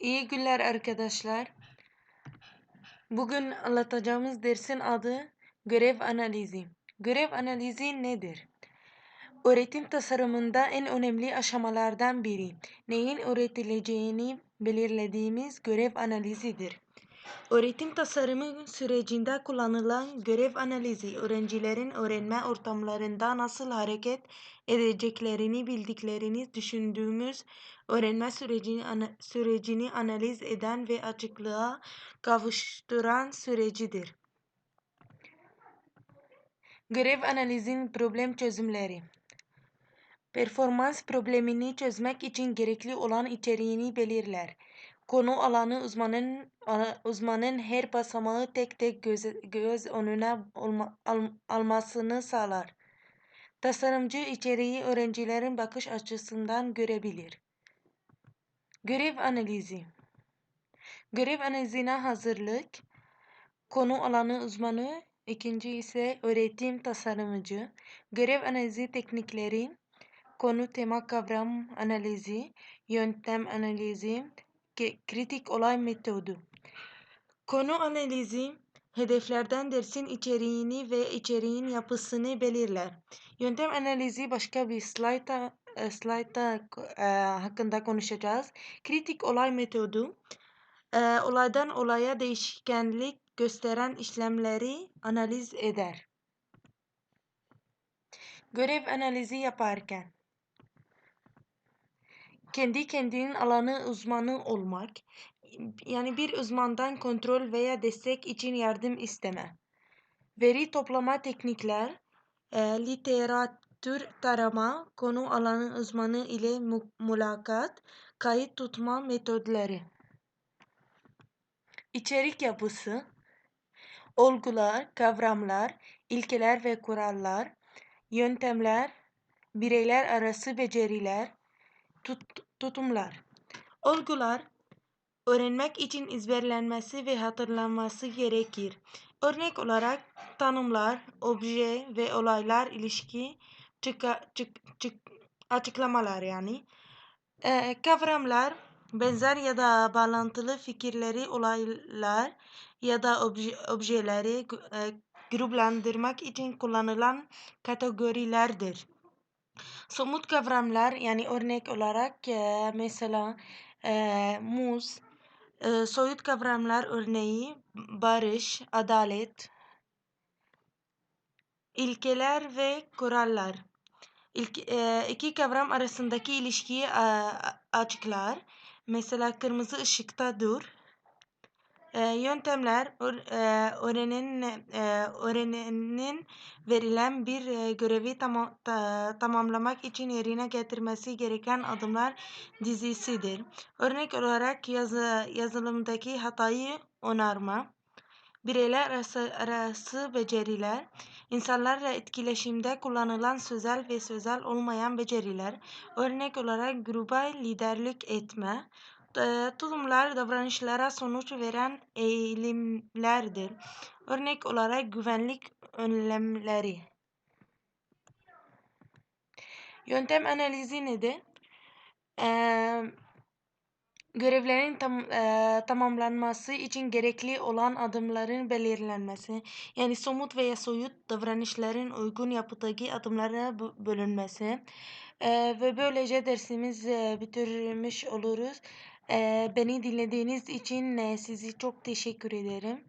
İyi günler arkadaşlar. Bugün anlatacağımız dersin adı görev analizi. Görev analizi nedir? Öğretim tasarımında en önemli aşamalardan biri. Neyin öğretileceğini belirlediğimiz görev analizidir. Öğretim tasarımı sürecinde kullanılan görev analizi, öğrencilerin öğrenme ortamlarında nasıl hareket edeceklerini bildiklerini düşündüğümüz öğrenme sürecini, sürecini analiz eden ve açıklığa kavuşturan sürecidir. Görev analizin problem çözümleri Performans problemini çözmek için gerekli olan içeriğini belirler. Konu alanı uzmanın uzmanın her basamağı tek tek göz, göz önüne olma, al, almasını sağlar. Tasarımcı içeriği öğrencilerin bakış açısından görebilir. Görev analizi Görev analizine hazırlık Konu alanı uzmanı ikinci ise öğretim tasarımcı Görev analizi teknikleri Konu tema kavram analizi Yöntem analizi Kritik olay metodu Konu analizi hedeflerden dersin içeriğini ve içeriğin yapısını belirler. Yöntem analizi başka bir slayta e, slaytta e, hakkında konuşacağız. Kritik olay metodu e, olaydan olaya değişkenlik gösteren işlemleri analiz eder. Görev analizi yaparken kendi kendinin alanı uzmanı olmak, yani bir uzmandan kontrol veya destek için yardım isteme. Veri toplama teknikler, e, literatür tarama, konu alanı uzmanı ile mu mulakat, kayıt tutma metodları. İçerik yapısı, olgular, kavramlar, ilkeler ve kurallar, yöntemler, bireyler arası beceriler, tut tutumlar. Olgular, öğrenmek için ezberlenmesi ve hatırlanması gerekir. Örnek olarak tanımlar, obje ve olaylar ilişki çıka, çık, çık, açıklamalar yani. Ee, kavramlar, benzer ya da bağlantılı fikirleri, olaylar ya da obje, objeleri e, gruplandırmak için kullanılan kategorilerdir. Somut kavramlar yani örnek olarak e, mesela e, muz, e, soyut kavramlar örneği barış, adalet, ilkeler ve kurallar. İlk, e, iki kavram arasındaki ilişkiyi a, açıklar. Mesela kırmızı ışıkta dur. E, yöntemler öğrenenin, e, öğrenenin verilen bir e, görevi tamam, ta, tamamlamak için yerine getirmesi gereken adımlar dizisidir. Örnek olarak yazı, yazılımdaki hatayı onarma, bireyler arası, arası beceriler, insanlarla etkileşimde kullanılan sözel ve sözel olmayan beceriler, örnek olarak gruba liderlik etme, tutumlar davranışlara sonuç veren eğilimlerdir. Örnek olarak güvenlik önlemleri. Yöntem analizi nedir? Ee, görevlerin tam, e, tamamlanması için gerekli olan adımların belirlenmesi, yani somut veya soyut davranışların uygun yapıdaki adımlara bölünmesi e, ve böylece dersimiz e, bitirmiş oluruz. Beni dinlediğiniz için e, sizi çok teşekkür ederim.